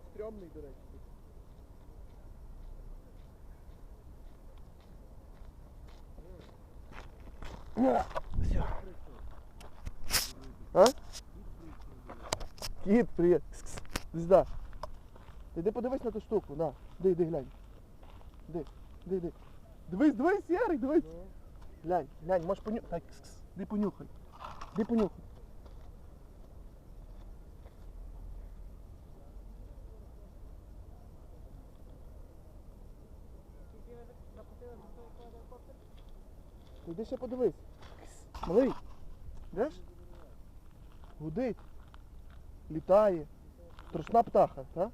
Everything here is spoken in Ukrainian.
він стрьомний, до речі. О, все. А? Кіт приїде. Зда. Ти подивись на ту штуку, на. Ди, йди, глянь. Ди, ди, йди. Дивись, дивись, Ярик, дивись. Ну. Глянь, глянь, можеш понюхати. Ди понюхай. Ди понюхай. Іди ще подивись. Малий. Йдеш? Гудить. Літає. Страшна птаха, так?